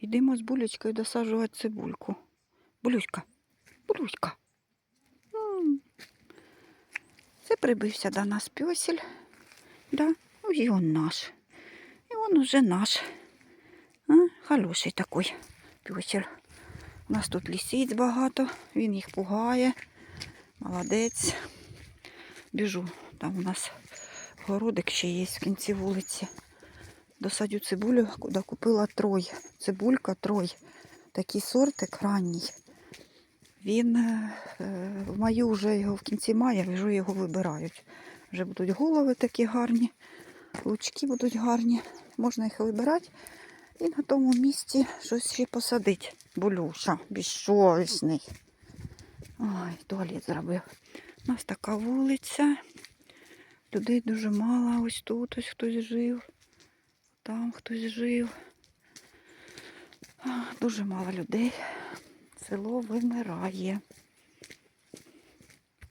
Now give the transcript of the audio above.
Йдемо з булечкою досаджувати цибульку. Булюська, булюська. Це прибився до нас пьосель. Да? Ну, і он наш. І он уже наш. А? Хороший такий пьосель. У нас тут лісиць багато, він їх пугає. Молодець. Біжу. Там у нас городик ще є в кінці вулиці. Досадю цибулю, куди купила трой. Цибулька трой. Такий сортик ранній. Він е, в маю вже його в кінці мая, вже його вибирають. Вже будуть голови такі гарні, лучки будуть гарні. Можна їх вибирати і на тому місці щось ще посадити. Булюша, безсовісний. Ой, туалет зробив. У нас така вулиця. Людей дуже мало. Ось тут ось хтось жив. Там хтось жив. Дуже мало людей. Село вимирає.